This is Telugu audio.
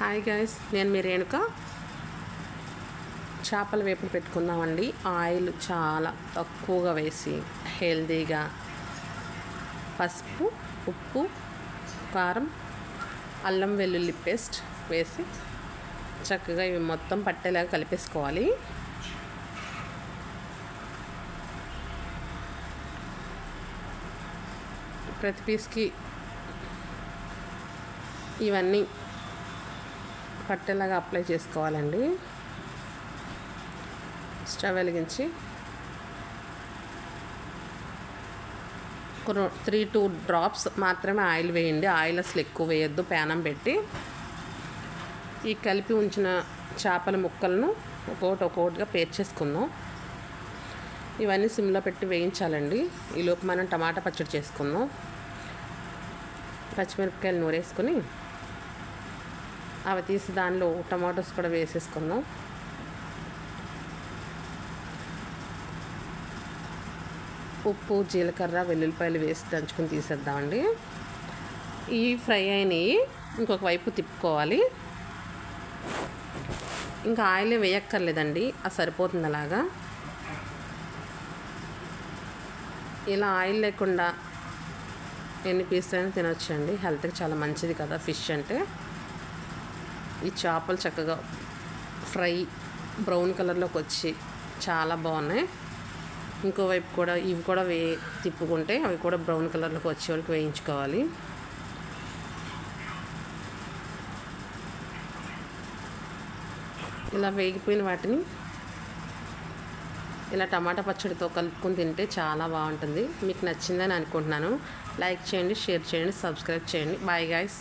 హాయ్ గైస్ నేను మీ రేణుక. చేపల వేపులు పెట్టుకుందామండి. ఆయిల్ చాలా తక్కువగా వేసి హెల్దీగా. పసుపు ఉప్పు కారం అల్లం వెల్లుల్లి పేస్ట్ వేసి చక్కగా ఇవి మొత్తం పట్టేలాగా కలిపేసుకోవాలి. ప్రతి పీస్కి ఇవన్నీ పట్టేలాగా అప్లై చేసుకోవాలండి. స్టవ్ వెలిగించి కొన్ని త్రీ టూ డ్రాప్స్ మాత్రమే ఆయిల్ వేయండి. ఆయిల్ అసలు ఎక్కువ వేయొద్దు ప్యానం పెట్టి. ఈ కలిపి ఉంచిన చేపల ముక్కలను ఒక్కొక్కటి ఒక్కొక్కటిగా పేర్చేసుకుందాం ఇవన్నీ సిమ్లో పెట్టి వేయించాలండి. ఈలోపు మనం టమాటా పచ్చడి చేసుకుందాం. పచ్చిమిరపకాయలు నూరేసుకొని అవి తీసి దానిలో టమాటోస్ కూడా వేసేసుకుందాం. ఉప్పు జీలకర్ర వెల్లుల్లిపాయలు వేసి దంచుకొని తీసేద్దామండి. ఈ ఫ్రై అయినవి ఇంకొక వైపు తిప్పుకోవాలి. ఇంకా ఆయిల్ వేయక్కర్లేదండి అది సరిపోతుంది అలాగా. ఇలా ఆయిల్ లేకుండా ఎన్ని పీస్ అయినా తినొచ్చండి. హెల్త్కి చాలా మంచిది కదా ఫిష్ అంటే. ఈ చేపలు చక్కగా ఫ్రై బ్రౌన్ కలర్లోకి వచ్చి చాలా బాగున్నాయి. ఇంకోవైపు కూడా ఇవి కూడా వే తిప్పుకుంటే అవి కూడా బ్రౌన్ కలర్లోకి వచ్చే వాళ్ళకి వేయించుకోవాలి. ఇలా వేగిపోయిన వాటిని ఇలా టమాటా పచ్చడితో కలుపుకొని తింటే చాలా బాగుంటుంది. మీకు నచ్చిందని అనుకుంటున్నాను. లైక్ చేయండి షేర్ చేయండి సబ్స్క్రైబ్ చేయండి. Bye guys.